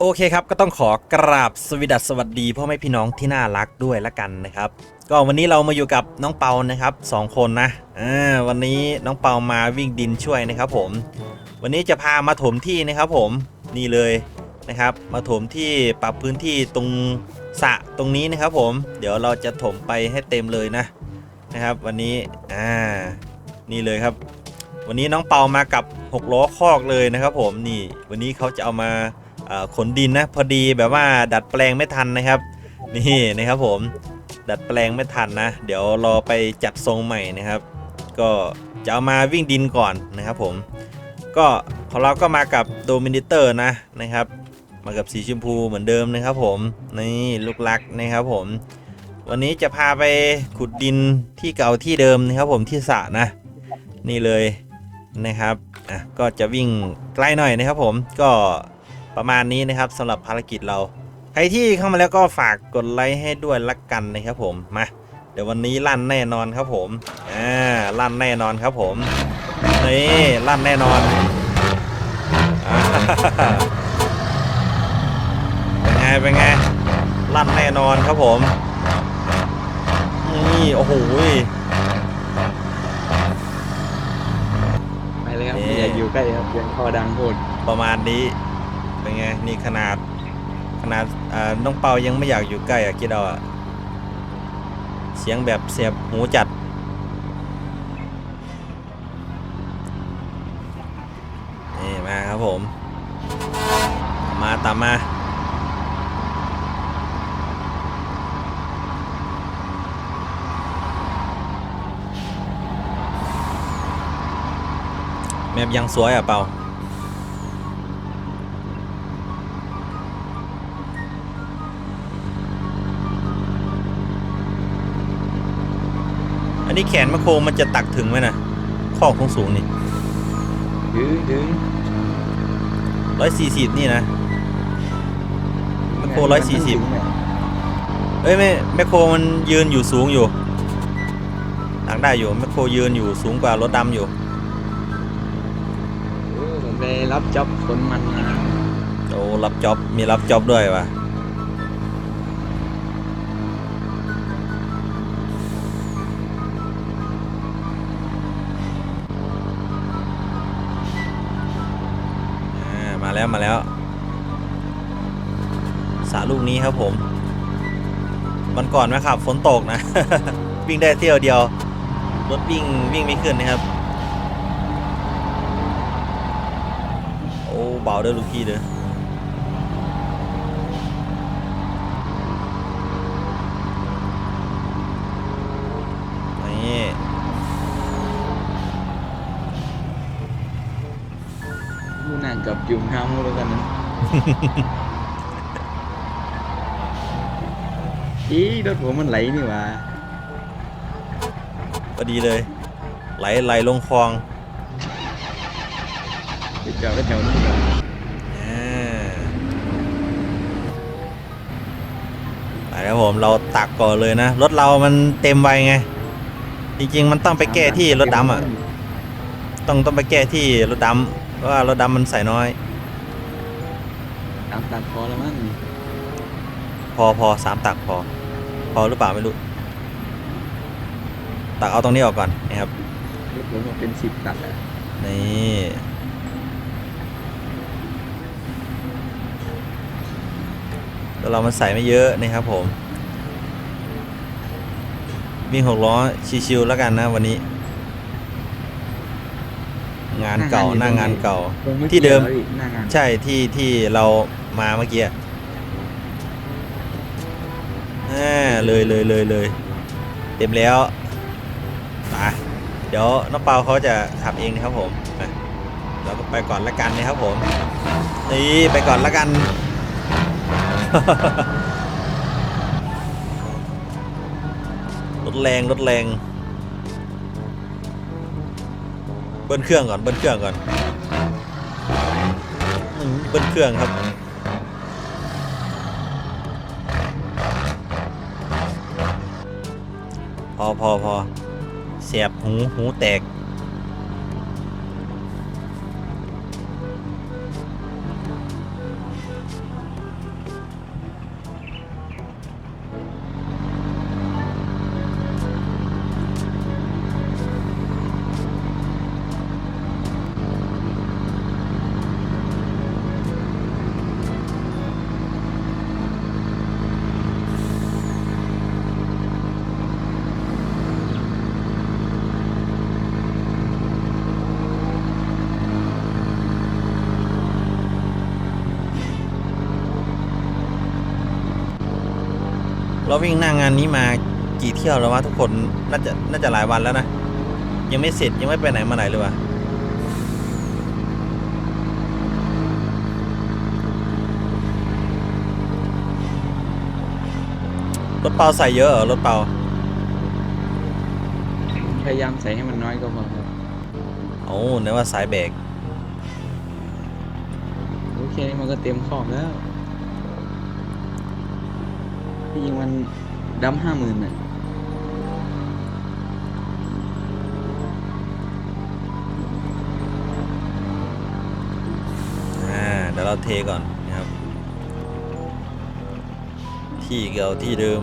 โอเคครับก็ต้องขอกราบสวสดัสสวัสดีพ่อแม่พี่น้องที่น่ารักด้วยละกันนะครับ ก็วันนี้เรามาอยู่กับน้องเปานะครับสองคนนะอ่าวันนี้น้องเปามาวิ่งดินช่วยนะครับ ผม วันนี้จะพามาถมที่นะครับ ผมนี่เลยนะครับ มาถมที่ปรับพื้นที่ตรงสะตรงนี้นะครับ ผม เดี๋ยวเราจะถมไปให้เต็มเลยนะนะครับ วันนี้อ่านี่เลยครับ วันนี้น้องเปามากับ6ล้อคอกเลยนะครับ ผมนี่ วันนี้เขาจะเอามา ขนดินนะพอดีแบบว่าดัดแปลงไม่ทันนะครับ นี่นะครับผมดัดแปลงไม่ทันนะ เดี๋ยวรอไปจัดทรงใหม่นะครับ ก็จะเอามาวิ่งดินก่อนนะครับผมก็ของเราก็มากับโดมินิเตอร์นะนะครับ มากับสีชมพูเหมือนเดิมนะครับผมนี่ลูกลักนะครับผม วันนี้จะพาไปขุดดินที่เก่าที่เดิมนะครับผมที่สระนะ นี่เลยนะครับอะก็จะวิ่งใกล้หน่อยนะครับผมก็ ประมาณนี้นะครับสำหรับภารกิจเรา ใครที่เข้ามาแล้วก็ฝากกดไลค์ให้ด้วยละกันนะครับผมมาเดี๋ยววันนี้ลั่นแน่นอนครับผมอ่าลั่นแน่นอนครับผมนี่ลั่นแน่นอนอ่าเป็นไงเป็นไงลั่นแน่นอนครับผมนี่โอ้โหไปเลยครับนี่อย่าอยู่ใกล้ครับเสียงคอดังโคตรประมาณนี้ เป็นไง นี่ขนาดขนาดน้องเปายังไม่อยากอยู่ใกล้อะคิดเอาอะเสียงแบบเสียบหูจัด นี่ มาครับผม มาตามมาแมปยังสวยอะเปา นนี้แขนมะโคงมันจะตักถึงไหมนะข้อของสูงนี่ถึงถึงร้อยสี่สิบนี่นะแมคโครร้อยสี่สิบเอ้ยไม่แมคโครมันยืนอยู่สูงอยู่ตักได้อยู่แมคโครยืนอยู่สูงกว่ารถดำอยู่เออผมไปรับจ็อบขนมันมาโอ้รับจ็อบมีรับจ็อบด้วยวะ แล้วมาแล้วสระลูกนี้ครับผมวันก่อนไหมครับฝนตกนะ วิ่งได้เที่ยวเดียว รถวิ่งวิ่งไม่ขึ้นนะครับ โอ้เบาเด้อลูกพี่เด้อ นี่ มูน่ากับจุ่มห้ามูแล้วกันนะอีรถผมมันไหลนี่หว่าพอดีเลย ไหลไหลลงคลองไปจอดก็แถวนี้ก่อนอ่าไปแล้วผมเราตักก่อนเลยนะ รถเรามันเต็มไวไง จริงๆ มันต้องไปแก้ที่รถดำอะ ต้องต้องไปแก้ที่รถดำ เพราะว่ารถดำมันใส่น้อยตามตัดพอแล้วมั้งพอพอสามตักพอ พอหรือเปล่าไม่รู้ ตักเอาตรงนี้ออกก่อนนะครับรถผมมันเป็นสิบตัดอะนี่แล้วเรามันใส่ไม่เยอะนะครับผม วิ่งหกล้อชิวๆแล้วกันนะวันนี้ งานเก่าหน้างานเก่าคงไที่เดิมกี่ยวแล้วอีกหน้างานใช่ที่ที่เรามาเมื่อกี้อะอ่าเลยเลยเลยเลยเต็มแล้วไปเดี๋ยวน้องเปาเขาจะขับเองนะครับผมไปเราก็ไปก่อนละกันนะครับผมนี่ไปก่อนละกันรถแรงรถแรงเบิ้ลเครื่องก่อนเบิ้ลเครื่องก่อนเบิ้ลเครื่องครับพอพอพอเสียบหูหูแตก เราวิ่งหน้างานนี้มากี่เที่ยวแล้ววะทุกคนน่าจะน่าจะหลายวันแล้วนะ ยังไม่เสร็จยังไม่ไปไหนมาไหนเลยวะรถเปาใส่เยอะเหรอรถเปาพยายามใส่ให้มันน้อยก็พอครับโอ้นึกว่าสายเบรกโอเคนี่มันก็เต็มขอบแล้ว ที่จริงมันดำห้าหมื่นน่ะอ่าเดี๋ยวเราเทก่อนนะครับ ที่เก่าที่เดิม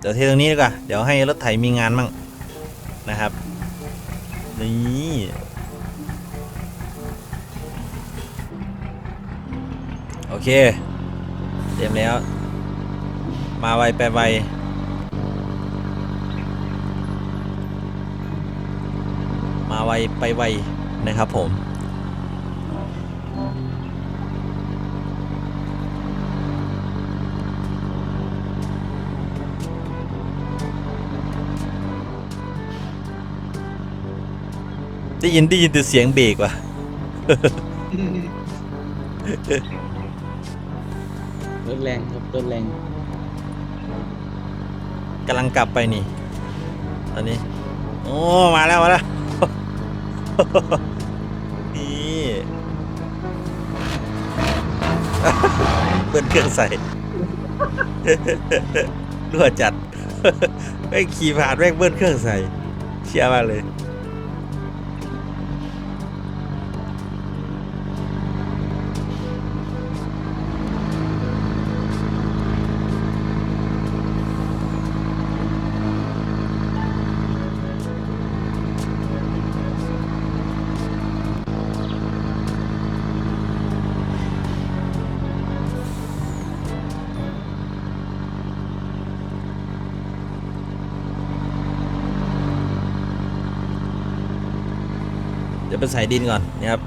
เดี๋ยวเทตรงนี้ดีกว่า เดี๋ยวให้รถไถมีงานมั่งนะครับ โอเค เต็มแล้ว มาไวไปไวมาไวไปไวนะครับผมได้ยินได้ยินแต่เสียงเบรกว่ะ รถแรงครับรถแรงกำลังกลับไปนี่ ตอนนี้ โอ้ มาแล้ว มาแล้ว นี่เบิ้ลเครื่องใส่รั่วจัดแม่ขี่ผ่านแม่งเบิ้ลเครื่องใส่ เชียร์มาเลย ยวไปใส่ดินก่อนนะครับ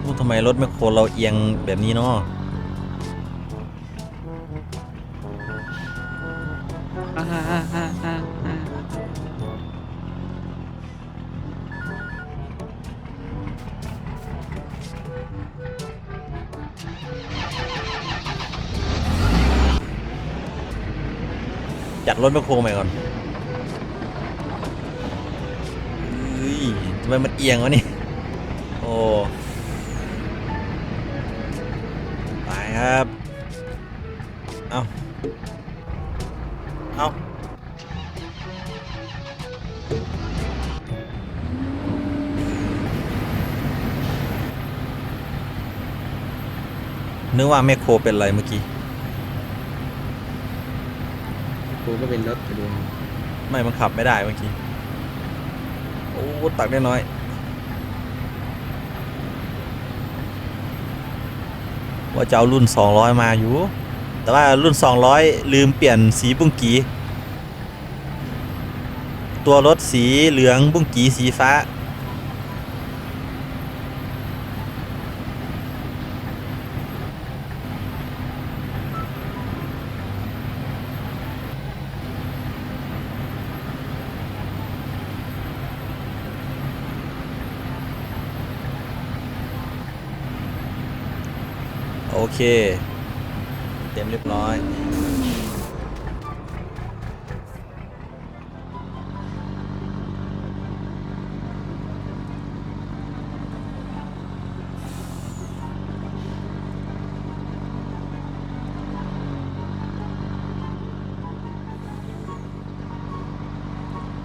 โอ้ทำไมรถแมคโครเราเอียงแบบนี้เนาะ จัดรถแมคโครใหม่ก่อนเฮ้ยทำไมมันเอียงวะนี่ โอ้ ไปครับ เอาเอานึกว่าแมคโครเป็นอะไรเมื่อกี้ กูก็เป็นรถไปดูไม่มันขับไม่ได้เมื่อกี้ โอ้ตักได้น้อย ว่าจะเอารุ่น 200 มาอยู่ แต่ว่ารุ่น 200 ลืมเปลี่ยนสีบุ้งกี ตัวรถสีเหลืองบุ้งกีสีฟ้า เค เต็มเรียบร้อย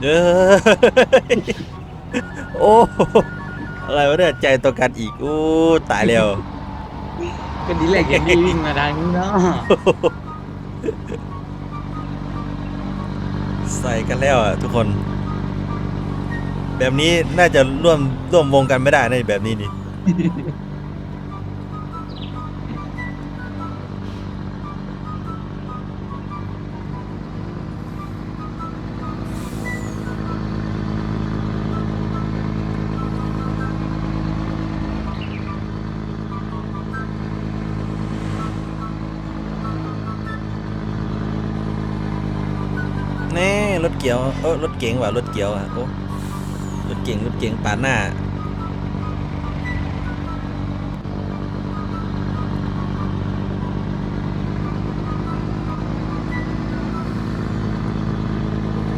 เด้อ โอ้ อะไรวะเนี่ยใจตัวกันอีกโอ้ตายแล้ว ก็ดีแหละยังนี้วิ่งมาทางนี้เนาะใส่กันแล้วอะทุกคน แบบนี้น่าจะร่วมร่วมวงกันไม่ได้ในะแบบนี้นี่ กียวเออรถเก๋งว่ะรถเกียวอะโอ้รถเก๋งรถเก๋งปาดหน้า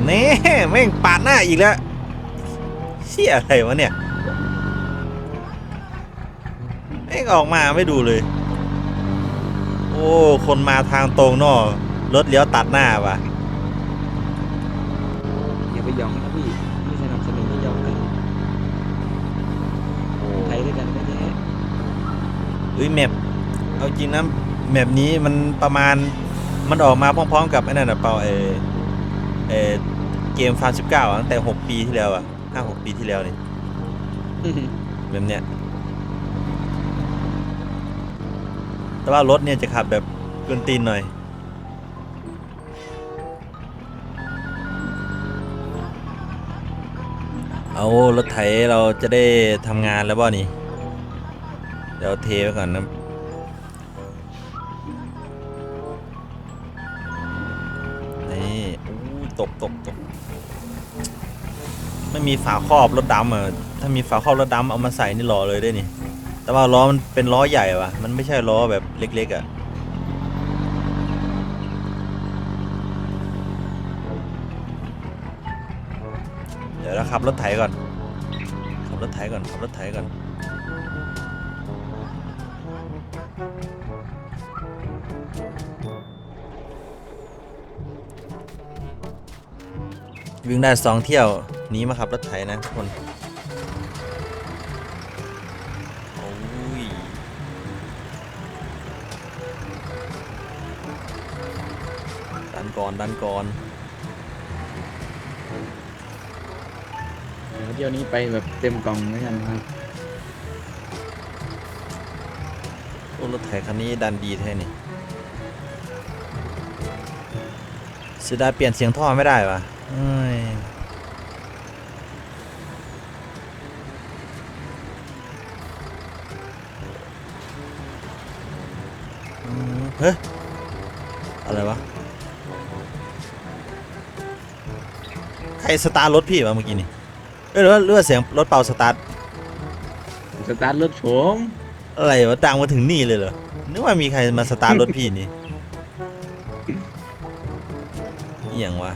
เน่แม่งปาดหน้าอีกแล้วเชี่ยอะไรวะเนี่ยแม่งออกมาไม่ดูเลย โอ้ คนมาทางตรงเนอะรถเลี้ยวตัดหน้าว่ะ อย่าไปหยองนะพี่พี่สนับสนุนให้หยองกันไทยด้วยกันไม่แท้ เฮ้ยแมปเอาจริงนะแมปนี้มันประมาณมันออกมาพร้อมๆ กับไอ้นั่นนะเปล่าเออเออเกมฟาร์สิบเก้าตั้งแต่6ปีที่แล้วอะห้าหกปีที่แล้วนี่แบบเนี้ยแต่ว่ารถเนี่ยจะขับแบบกวนตีนหน่อยเอารถไถเราจะได้ทำงานแล้วบ่นี่เดี๋ยวเทไว้ก่อนนะนี่อู้ตกตกตกไม่มีฝาครอบรถดำอะถ้ามีฝาครอบรถดำเอามาใส่นี่หล่อเลยได้นี่แต่ว่าล้อมันเป็นล้อใหญ่ว่ะ มันไม่ใช่ล้อแบบเล็ก ๆอะเดี๋ยวเราขับรถไถก่อน ขับรถไถก่อน ขับรถไถก่อน วิ่งได้สองเที่ยวหนี้มาขับรถไถนะทุกคนโอ้ยดันก่อนดันก่อนเดี๋ยวเที่ยวนี้ไปแบบเต็มกล่องไม่กันครับโอ้รถไถคันนี้ดันดีแท้นี่เสียดายเปลี่ยนเสียงท่อไม่ได้วะ เอ้ยอืมเฮ้ยอะไรวะ ใครสตาร์ทรถพี่วะเมื่อกี้นี่เอ้ยหรือว่าหรือว่าเสียงรถเป่าสตาร์ทสตาร์ทรถผมอะไรวะดังมาถึงนี่เลยเหรอ นึกว่ามีใครมาสตาร์ทรถพี่นี่อหย่างวะ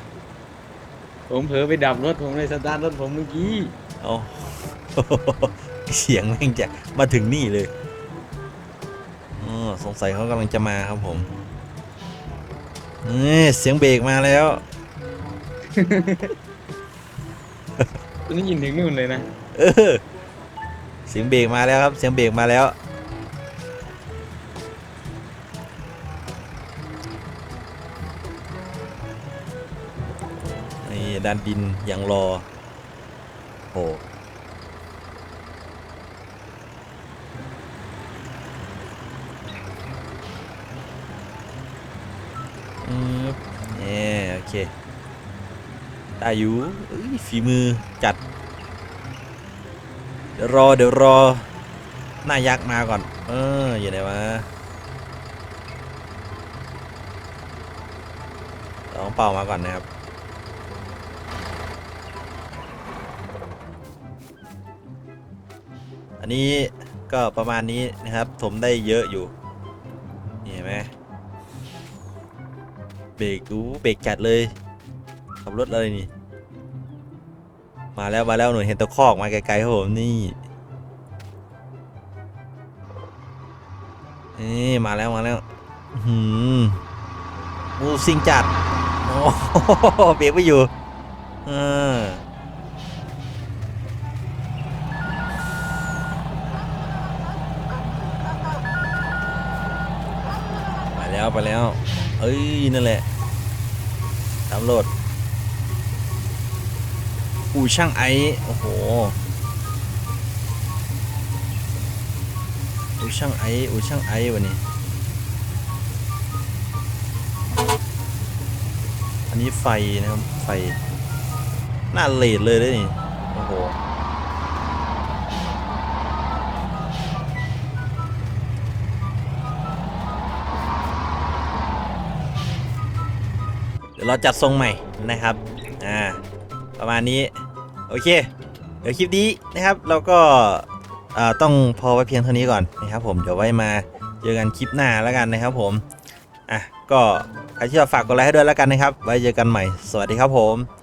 ผมเผลอไปดับรถผมเลยสตาร์ทรถผมเมื่อกี้เอาเสียงแม่งจะมาถึงนี่เลยอ๋อสงสัยเขากำลังจะมาครับผมเอ้ยเสียงเบรกมาแล้วตอนนี้ยินถึงนู่นเลยนะ เออ เสียงเบรกมาแล้วครับ เสียงเบรกมาแล้ว นี่ด้านดินยังรอโอ้อืมเนี่ยโอเคได้อยู่ฝีมือจัด เดี๋ยวรอเดี๋ยวรอ หน้ายักษ์มาก่อน เออ อยู่ไหนวะลองเป่ามาก่อนนะครับ นี้ก็ประมาณนี้นะครับ ถมได้เยอะอยู่นี่เห็นไหมเบรกอู้เบรกจัดเลยขับรถอะไรนี่ มาแล้วมาแล้วหนูเห็นตะคอกมาไกลๆครับผมนี่นี่มาแล้วมาแล้วหืมมูซิงจัดโอ้โหเบรกไม่อยู่ เออ ไปแล้วไปแล้ว เอ้ย นั่นแหละตามโหลด อู่ช่างไอโอ้โห อู่ช่างไออู่ช่างไอวันนี้ อันนี้ไฟนะครับ ไฟ หน้าเลดเลยด้วยนี่ โอ้โห ดี๋ยวเราจัดทรงใหม่นะครับอ่าประมาณนี้โอเค เดี๋ยวคลิปนี้นะครับเราก็อ่าต้องพอไว้เพียงเท่านี้ก่อนนะครับผมเดี๋ยวไว้มาเจอกันคลิปหน้าแล้วกันนะครับผมอะก็ใครที่ชอบฝากกดไลค์ให้ด้วยแล้วกันนะครับ ไว้เจอกันใหม่ สวัสดีครับผม